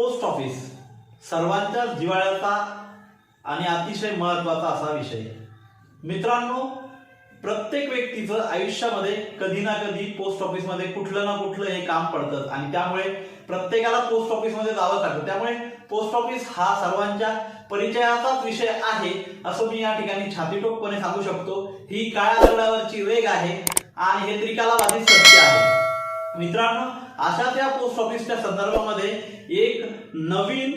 Post office सर्वांच्या जिव्हाळ्याचा आणि अतिशय महत्त्वाचा असा विषय. मित्रांनो प्रत्येक व्यक्तीचं आयुष्यामध्ये कधी ना कधी पोस्ट ऑफिसमध्ये कुठलं ना कुठलं हे काम पडतं आणि त्यामुळे प्रत्येकाला पोस्ट ऑफिसमध्ये जावं लागतं. त्यामुळे पोस्ट ऑफिस हा सर्वांच्या परिचयाचाच विषय आहे असं मी या ठिकाणी छातीटोकपणे सांगू शकतो. ही काळ्या दगडावरची वेग आहे आणि हे त्रिकालाबाधित सत्य आहे. मित्रांनो अशा त्या पोस्ट ऑफिसच्या संदर्भामध्ये एक नवीन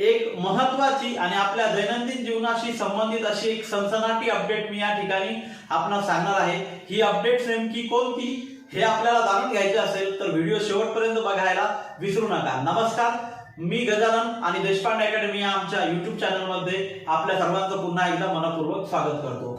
एक महत्वाची आणि आपल्या दैनंदिन जीवनाशी संबंधित अशी एक सनसनाटी अपडेट मी या ठिकाणी आपण सांगणार आहे. ही अपडेट नेमकी कोणती हे आपल्याला जाणून घ्यायचे असेल तर व्हिडिओ शेवटपर्यंत बघायला विसरू नका. नमस्कार मी गजानन आणि देशपांडे अकॅडमी या आमच्या युट्यूब चॅनलमध्ये आपल्या सर्वांचं पुन्हा एकदा मनपूर्वक स्वागत करतो.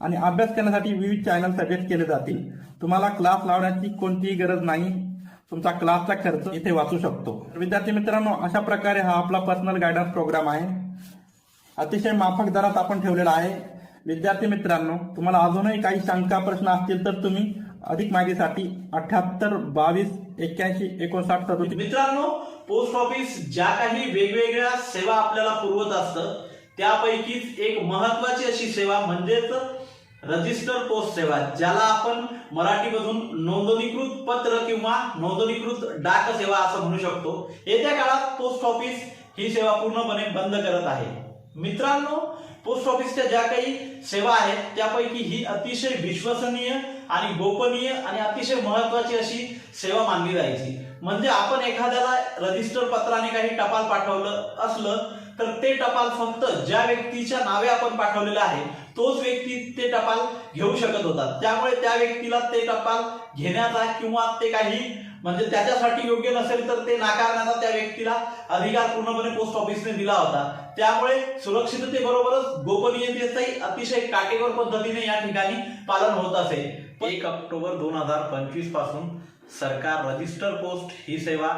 आणि अभ्यास करण्यासाठी विविध चॅनल सजेस्ट केले जातील. तुम्हाला क्लास लावण्याची कोणतीही गरज नाही. तुमचा क्लासचा खर्च इथे वाचू शकतो. विद्यार्थी मित्रांनो अशा प्रकारे हा आपला पर्सनल गायडन्स प्रोग्राम आहे. अतिशय माफक दरात आपण ठेवलेला आहे. विद्यार्थी मित्रांनो तुम्हाला अजूनही काही शंका प्रश्न असतील तर तुम्ही अधिक माहितीसाठी अठ्याहत्तर बावीस एक्क्याऐंशी एकोणसाठ सदोतीस मित्रांनो पोस्ट ऑफिस ज्या काही वेगवेगळ्या सेवा आपल्याला पुरवत असतं त्यापैकीच एक महत्वाची अशी सेवा म्हणजेच रजिस्टर पोस्ट सेवा ज्याला आपण मराठीमधून नोंदणीकृत पत्र किंवा नोंदणीकृत डाक सेवा असं म्हणू शकतो येत्या काळात पोस्ट ऑफिस ही सेवा पूर्णपणे बंद करत आहे. मित्रांनो पोस्ट ऑफिसच्या ज्या काही सेवा आहेत त्यापैकी ही अतिशय विश्वसनीय आणि गोपनीय आणि अतिशय महत्वाची अशी सेवा मानली जायची. म्हणजे आपण एखाद्याला रजिस्टर पत्राने काही टपाल पाठवलं असलं तर ते टपाल फक्त ज्या व्यक्तीच्या नावे आपण पाठवलेलं आहे तोच व्यक्ती ते टपाल घेऊ शकत होता. त्यामुळे त्या व्यक्तीला ते टपाल घेण्याचा किंवा ते काही म्हणजे त्याच्यासाठी योग्य नसेल तर ते नाकारण्याचा त्या व्यक्तीला अधिकार पूर्णपणे पोस्ट ऑफिसने दिला होता. त्यामुळे सुरक्षिततेबरोबरच गोपनीयतेचंही अतिशय काटेकोर पद्धतीने या ठिकाणी पालन होत असे. एक ऑक्टोबर दोन हजार पंचवीसपासून सरकार रजिस्टर पोस्ट ही सेवा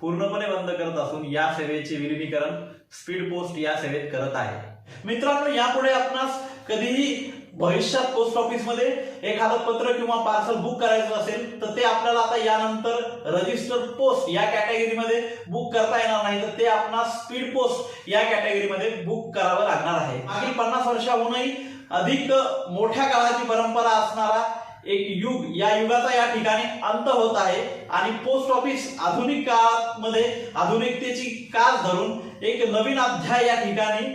पूर्णपणे बंद करत असून या सेवेचे विलिनीकरण स्पीड पोस्ट या सेवेत करत आहे. मित्रांनो यापुढे आपणास कधीही भविष्यात पोस्ट ऑफिसमध्ये एखादं पत्र किंवा पार्सल बुक करायचं असेल तर ते आपल्याला आता यानंतर रजिस्टर्ड पोस्ट या कॅटेगरीमध्ये बुक करता येणार नाही तर ते आपणास स्पीड पोस्ट या कॅटेगरीमध्ये बुक करावं लागणार आहे. मागील पन्नास वर्षाहूनही अधिक मोठ्या काळाची परंपरा असणारा एक युग या युगाचा या ठिकाणी अंत होत आहे. आणि पोस्ट ऑफिस आधुनिक काळामध्ये आधुनिकतेची कास धरून एक नवीन अध्याय या ठिकाणी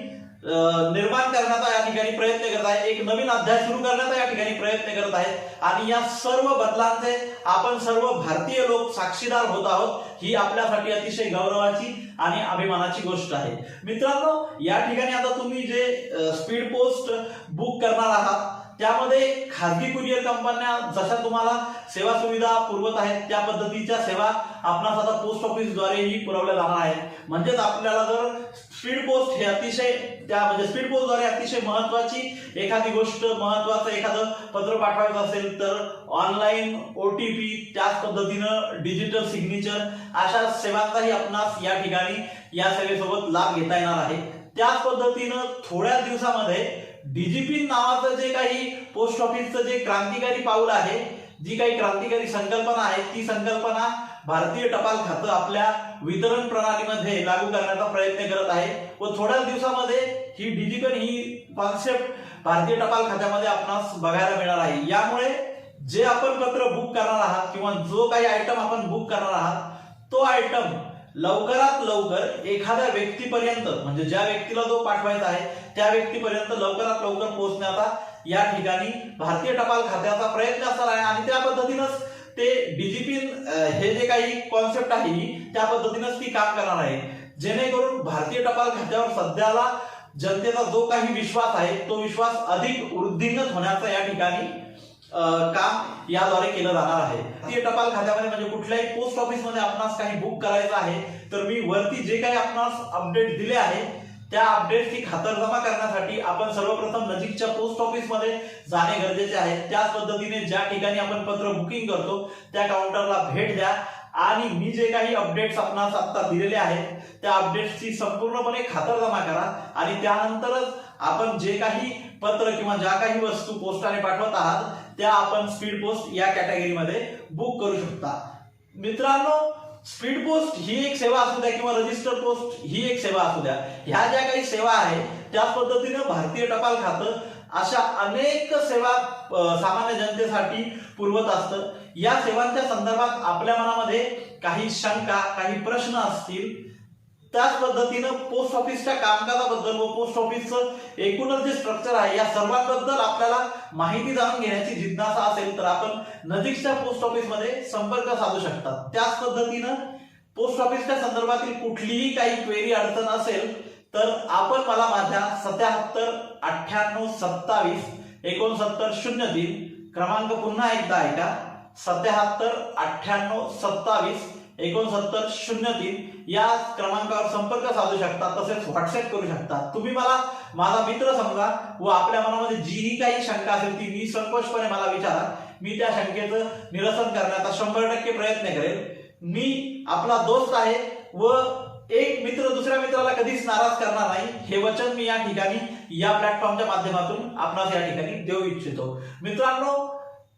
निर्माण करण्याचा या ठिकाणी प्रयत्न करत आहे. एक नवीन अध्याय सुरू करण्याचा या ठिकाणी प्रयत्न करत आहे. आणि या सर्व बदलांचे आपण सर्व भारतीय लोक साक्षीदार होत आहोत ही आपल्यासाठी अतिशय गौरवाची आणि अभिमानाची गोष्ट आहे. मित्रांनो या ठिकाणी आता तुम्ही जे स्पीड पोस्ट बुक करणार आहात त्यामध्ये खाजगी कुरिअर कंपन्या जशा तुम्हाला सेवा सुविधा पुरवत आहेत त्या पद्धतीच्या सेवा आपणास आता पोस्ट ऑफिसद्वारेही पुरवल्या जाणार आहेत. म्हणजेच आपल्याला जर स्पीड पोस्ट हे अतिशय त्या म्हणजे स्पीड पोस्टद्वारे अतिशय महत्वाची एखादी गोष्ट महत्वाचं एखादं पत्र पाठवायचं असेल तर ऑनलाईन ओ टी पी त्याच पद्धतीनं डिजिटल सिग्नेचर अशा सेवांचाही आपणास या ठिकाणी या सेवेसोबत लाभ घेता येणार आहे. त्याच पद्धतीनं थोड्या दिवसामध्ये डीजीपी नावाचं जे काही पोस्ट ऑफिसचं जे क्रांतिकारी पाऊल आहे जी काही क्रांतिकारी संकल्पना आहे ती संकल्पना भारतीय टपाल खातं आपल्या वितरण प्रणालीमध्ये लागू करण्याचा प्रयत्न करत आहे. व थोड्याच दिवसामध्ये ही डिजिटल ही कॉन्सेप्ट भारतीय टपाल खात्यामध्ये आपणास बघायला मिळणार आहे. यामुळे जे आपण पत्र बुक करणार आहात किंवा जो काही आयटम आपण बुक करणार आहात तो आयटम लवकरात लवकर एखाद्या व्यक्तीपर्यंत म्हणजे ज्या व्यक्तीला जो पाठवायचा आहे त्या व्यक्तीपर्यंत लवकरात लवकर पोहोचण्याचा या ठिकाणी भारतीय टपाल खात्याचा प्रयत्न असणार आहे. आणि त्या पद्धतीनंच ते डीजीपी हे जे काही कॉन्सेप्ट आहे त्या पद्धतीनंच ती काम करणार आहे. जेणेकरून भारतीय टपाल खात्यावर सध्याला जनतेचा जो काही विश्वास आहे तो विश्वास अधिक वृद्धिंगत होण्याचा या ठिकाणी काम याद्वारे केलं जाणार आहे? ती टपाल खात्यामध्ये म्हणजे कुठल्याही पोस्ट ऑफिसमध्ये आपणास काही बुक करायचं आहे तर मी वरती जे काही आपणास अपडेट दिले आहे त्या अपडेटची खातरजमा करण्यासाठी आपण सर्वप्रथम नजीकच्या पोस्ट ऑफिसमध्ये जाणे गरजेचे आहे. त्याच पद्धतीने ज्या ठिकाणी आपण पत्र बुकिंग करतो त्या काउंटरला भेट द्या आणि मी जे काही अपडेट्स आपणास आता दिलेले आहेत त्या अपडेट्सची संपूर्णपणे खातरजमा करा आणि त्यानंतरच आपण जे काही पत्र किंवा ज्या काही वस्तू पोस्टाने पाठवत आहात त्या आपण स्पीड पोस्ट या कॅटेगरीमध्ये बुक करू शकता. मित्रांनो स्पीड पोस्ट ही एक सेवा असू द्या किंवा रजिस्टर पोस्ट ही एक सेवा असू द्या. ह्या ज्या काही सेवा आहेत त्याच पद्धतीनं भारतीय टपाल खातं अशा अनेक सेवा सामान्य जनतेसाठी पुरवत असतं. या सेवांच्या संदर्भात आपल्या मनामध्ये काही शंका काही प्रश्न असतील त्याच पद्धतीनं पोस्ट ऑफिसच्या कामकाजाबद्दल व पोस्ट ऑफिसचं एकूणच जे स्ट्रक्चर आहे या सर्वांबद्दल आपल्याला माहिती जाणून घेण्याची जिज्ञासा असेल तर आपण नजीकच्या पोस्ट ऑफिसमध्ये संपर्क साधू शकता. त्याच पद्धतीनं पोस्ट ऑफिसच्या संदर्भातील कुठलीही काही क्वेरी अडचण असेल तर आपण मला माझ्या सत्याहत्तर अठ्ठ्याण्णव सत्तावीस एकोणसत्तर शून्य तीन क्रमांक पुन्हा एकदा ऐका. सत्याहत्तर अठ्ठ्याण्णव सत्तावीस एकोणसत्तर शून्य तीन या क्रमांकावर संपर्क साधू शकता तसेच व्हॉट्सअप करू शकता. तुम्ही मला माझा मित्र समजा व आपल्या मनामध्ये जीही काही शंका असेल ती निसंकोचपणे मला विचारा. मी त्या शंकेचं निरसन करण्याचा शंभर टक्के प्रयत्न करेल मी आपला दोस्त आहे व एक मित्र दुसऱ्या मित्राला कधीच नाराज करणार नाही. हे वचन मी या ठिकाणी या प्लॅटफॉर्मच्या माध्यमातून आपणास या ठिकाणी देऊ इच्छितो. मित्रांनो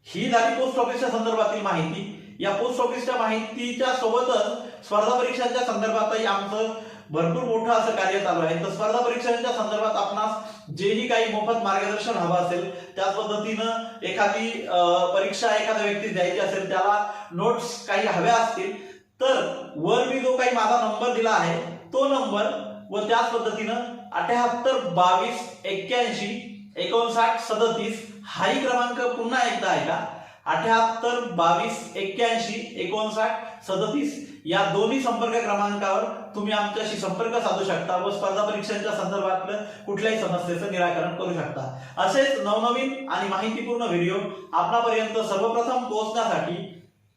ही झाली पोस्ट ऑफिसच्या संदर्भातील माहिती. या पोस्ट ऑफिसच्या माहितीच्या सोबतच स्पर्धा परीक्षांच्या संदर्भातही आमचं भरपूर मोठं असं कार्य चालू आहे. तर स्पर्धा परीक्षांच्या संदर्भात आपणास जेही काही मोफत मार्गदर्शन हवं असेल त्याच पद्धतीनं एखादी परीक्षा एखाद्या व्यक्ती द्यायची असेल त्याला नोट्स काही हव्या असतील तर वर मी जो काही माझा नंबर दिला आहे तो नंबर व त्याच पद्धतीनं अठ्याहत्तर बावीस एक्क्याऐंशी एकोणसाठ सदतीस हाही क्रमांक पुन्हा एकदा ऐका. अठ्याहत्तर बावीस एक्क्याऐंशी एकोणसाठ सदतीस या दोन्ही संपर्क क्रमांकावर तुम्ही आमच्याशी संपर्क साधू शकता व स्पर्धा परीक्षांच्या संदर्भातलं कुठल्याही समस्येचं निराकरण करू शकता. असेच नवनवीन आणि माहितीपूर्ण व्हिडिओ आपणापर्यंत सर्वप्रथम पोहोचण्यासाठी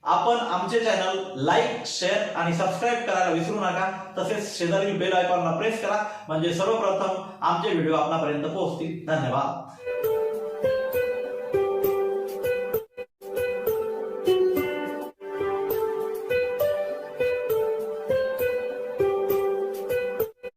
आपण आमचे चॅनल लाईक शेअर आणि सबस्क्राईब करायला विसरू नका. तसेच शेजारील बेल आयकॉनला प्रेस करा. म्हणजे सर्वप्रथम आमचे व्हिडिओ आपणापर्यंत पोहोचतील. धन्यवाद.